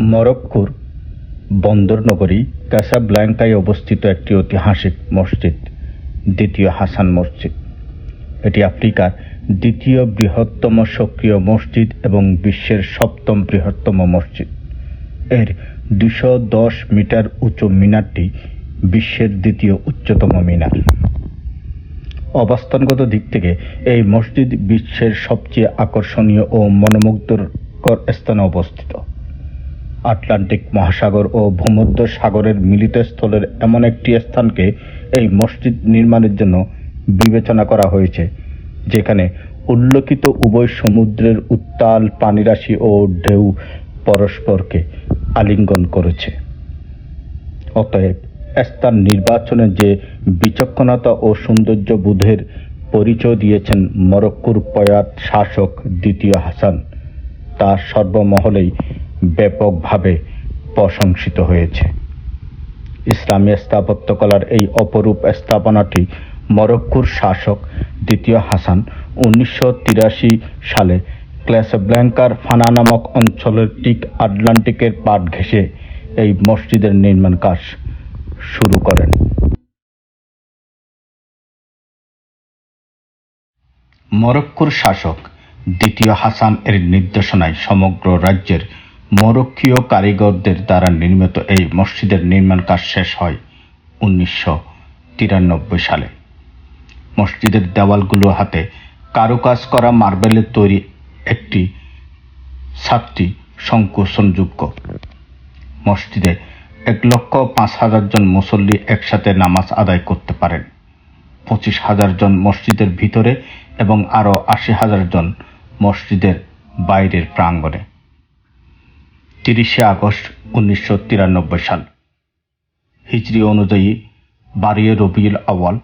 মরক্কোর বন্দর নগরী কাসাব্ল্যাঙ্কায় অবস্থিত একটি ঐতিহাসিক মসজিদ, দ্বিতীয় হাসান মসজিদ। এটি আফ্রিকার দ্বিতীয় বৃহত্তম সক্রিয় মসজিদ এবং বিশ্বের সপ্তম বৃহত্তম মসজিদ। এর দুশো দশ মিটার উঁচু মিনারটি বিশ্বের দ্বিতীয় উচ্চতম মিনার। অবস্থানগত দিক থেকে এই মসজিদ বিশ্বের সবচেয়ে আকর্ষণীয় ও মনোমুগ্ধকর স্থানে অবস্থিত। আটলান্টিক মহাসাগর ও ভূমধ্য সাগরের মিলিত স্থলের এমন একটি স্থানকে এই মসজিদ নির্মাণের জন্য বিবেচনা করা হয়েছে, যেখানে উল্লেখিত উভয় সমুদ্রের উত্তাল পানিরাশি ও ঢেউ পরস্পরকে আলিঙ্গন করেছে। অতএব স্থান নির্বাচনে যে বিচক্ষণতা ও সৌন্দর্য বোধের পরিচয় দিয়েছেন মরক্কোর প্রয়াত শাসক দ্বিতীয় হাসান, তা সর্বমহলেই ব্যাপকভাবে প্রশংসিত হয়েছে। ইসলামী স্থাপত্যকলার এই অপরূপ স্থাপনাটি মরক্কোর শাসক দ্বিতীয় হাসান উনিশশো তিরাশি সালে ক্লাসব্ল্যাঙ্কার ফানা নামক অঞ্চলের ঠিক আটলান্টিকের পাট ঘেঁষে এই মসজিদের নির্মাণ কাজ শুরু করেন। মরক্কোর শাসক দ্বিতীয় হাসান এর নির্দেশনায় সমগ্র রাজ্যের মরক্কীয় কারিগরদের দ্বারা নির্মিত এই মসজিদের নির্মাণ কাজ শেষ হয় উনিশশো তিরানব্বই সালে। মসজিদের দেওয়ালগুলো হাতে কারুকাজ করা মার্বেলের তৈরি একটি সাতটি সংকোচনযোগ্য। মসজিদে এক লক্ষ পাঁচ হাজার জন মুসল্লি একসাথে নামাজ আদায় করতে পারেন। পঁচিশ হাজার জন মসজিদের ভিতরে এবং আরও আশি হাজার জন মসজিদের বাইরের প্রাঙ্গণে। তিরিশে আগস্ট উনিশশো তিরানব্বই সাল। হিজরি অনুযায়ী বারিয়ে রবিউল আওয়াল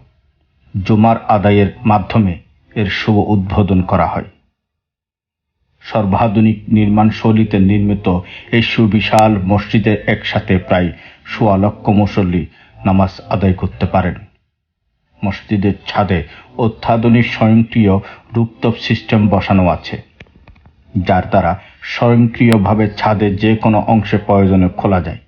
জুমার আদায়ের মাধ্যমে এর শুভ উদ্বোধন করা হয়। সর্বাধুনিক নির্মাণ শৈলীতে নির্মিত এই সুবিশাল মসজিদে একসাথে প্রায় সোয়া লক্ষ মুসল্লি নামাজ আদায় করতে পারেন। মসজিদের ছাদে অত্যাধুনিক স্বয়ংক্রিয় রূপতপ সিস্টেম বসানো আছে। যার দ্বারা স্বয়ংক্রিয়ভাবে ছাদের যে কোনো অংশে প্রয়োজনে খোলা যায়।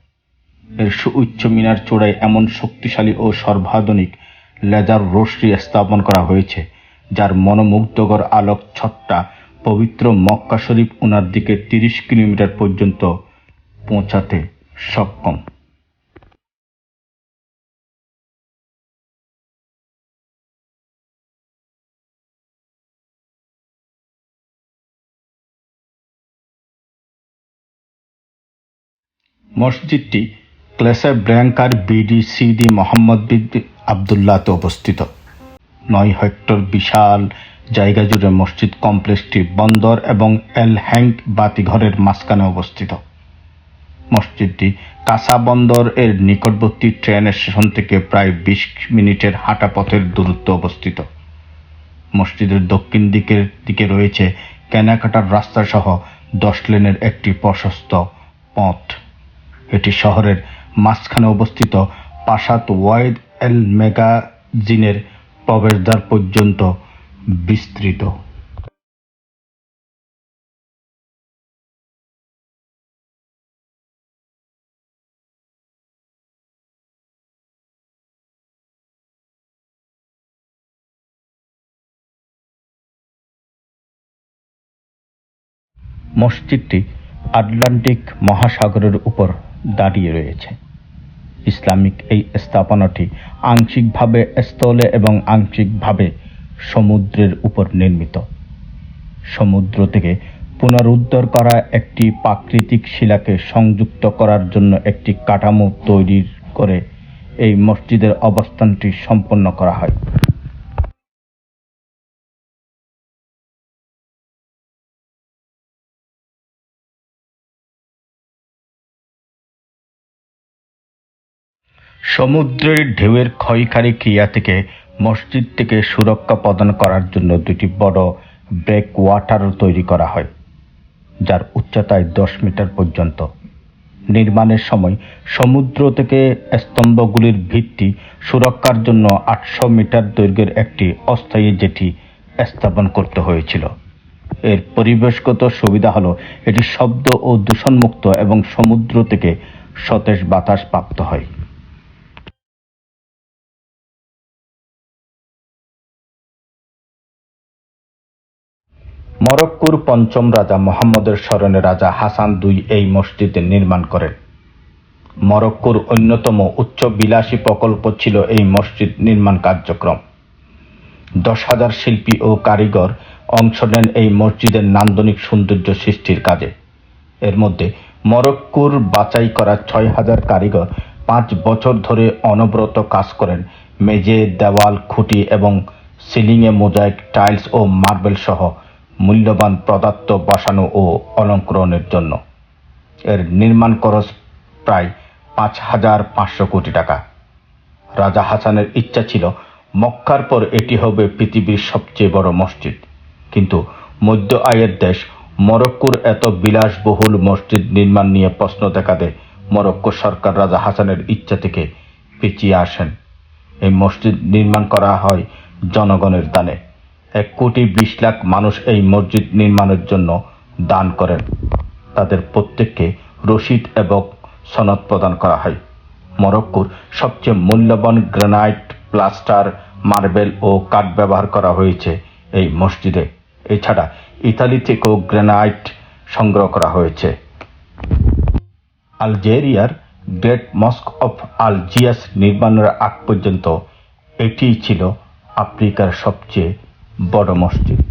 এর সুউচ্চ মিনার চূড়ায় এমন শক্তিশালী ও সর্বাধুনিক লেজার রশ্মি স্থাপন করা হয়েছে, যার মনোমুগ্ধকর আলোক ছটটা পবিত্র মক্কা শরীফ ওনার দিকে তিরিশ কিলোমিটার পর্যন্ত পৌঁছাতে সক্ষম। মসজিদটি ক্লেসা ব্র্যাঙ্কার বিডি সিডি মোহাম্মদ বিন আবদুল্লাতে অবস্থিত। নয় হেক্টর বিশাল, জায়গা জুড়ে মসজিদ কমপ্লেক্সটি বন্দর এবং এল হ্যাঙ্ক বাতিঘরের মাঝখানে অবস্থিত। মসজিদটি কাসা বন্দর এর নিকটবর্তী ট্রেন স্টেশন থেকে প্রায় বিশ মিনিটের হাঁটা পথের দূরত্ব অবস্থিত। মসজিদের দক্ষিণ দিকের দিকে রয়েছে কেনাকাটার রাস্তা সহ দশ লেনের একটি প্রশস্ত পথ। এটি শহরের মাঝখানে অবস্থিত পাশাত ওয়াইদ এল মেগাজিনের প্রবেশদ্বার পর্যন্ত বিস্তৃত। মসজিদটি আটলান্টিক মহাসাগরের উপর দাঁড়িয়ে রয়েছে। ইসলামিক এই স্থাপনাটি আংশিকভাবে স্থলে এবং আংশিকভাবে সমুদ্রের উপর নির্মিত। সমুদ্র থেকে পুনরুদ্ধার করা একটি প্রাকৃতিক শিলাকে সংযুক্ত করার জন্য একটি কাঠামো তৈরি করে এই মসজিদের অবস্থানটি সম্পন্ন করা হয়। সমুদ্রের ঢেউয়ের ক্ষয়কারী ক্রিয়া থেকে মসজিদ থেকে সুরক্ষা প্রদান করার জন্য দুটি বড় ব্রেক ওয়াটার তৈরি করা হয়, যার উচ্চতায় দশ মিটার পর্যন্ত। নির্মাণের সময় সমুদ্র থেকে স্তম্ভগুলির ভিত্তি সুরক্ষার জন্য আটশো মিটার দৈর্ঘ্যের একটি অস্থায়ী জেটি স্থাপন করতে হয়েছিল। এর পরিবেশগত সুবিধা হলো, এটি শব্দ ও দূষণমুক্ত এবং সমুদ্র থেকে সতেজ বাতাস প্রাপ্ত হয়। মরক্কোর পঞ্চম রাজা মোহাম্মদের স্মরণে রাজা হাসান দুই এই মসজিদের নির্মাণ করেন। মরক্কোর অন্যতম উচ্চ বিলাসী প্রকল্প ছিল এই মসজিদ নির্মাণ কার্যক্রম। দশ হাজার শিল্পী ও কারিগর অংশ নেন এই মসজিদের নান্দনিক সৌন্দর্য সৃষ্টির কাজে। এর মধ্যে মরক্কোর বাছাই করা ছয় হাজার কারিগর পাঁচ বছর ধরে অনবরত কাজ করেন। মেঝে, দেওয়াল, খুঁটি এবং সিলিংয়ে মোজাইক, টাইলস ও মার্বেল সহ মূল্যবান পদার্থ বসানো ও অলঙ্করণের জন্য। এর নির্মাণ খরচ প্রায় পাঁচ হাজার পাঁচশো কোটি টাকা। রাজা হাসানের ইচ্ছা ছিল, মক্কার পর এটি হবে পৃথিবীর সবচেয়ে বড় মসজিদ। কিন্তু মধ্য আয়ের দেশ মরক্কোর এত বিলাসবহুল মসজিদ নির্মাণ নিয়ে প্রশ্ন দেখা দেয়, মরক্কো সরকার রাজা হাসানের ইচ্ছা থেকে পিছিয়ে আসেন। এই মসজিদ নির্মাণ করা হয় জনগণের দানে। এক কোটি বিশ লাখ মানুষ এই মসজিদ নির্মাণের জন্য দান করেন। তাদের প্রত্যেককে রশিদ এবং সনদ প্রদান করা হয়। মরক্কোর সবচেয়ে মূল্যবান গ্রানাইট, প্লাস্টার, মার্বেল ও কাঠ ব্যবহার করা হয়েছে এই মসজিদে। এছাড়া ইতালি থেকেও গ্রানাইট সংগ্রহ করা হয়েছে। আলজেরিয়ার গ্রেট মস্ক অফ আলজিয়াস নির্মাণের আগ পর্যন্ত এটিই ছিল আফ্রিকার সবচেয়ে বড় মসজিদ।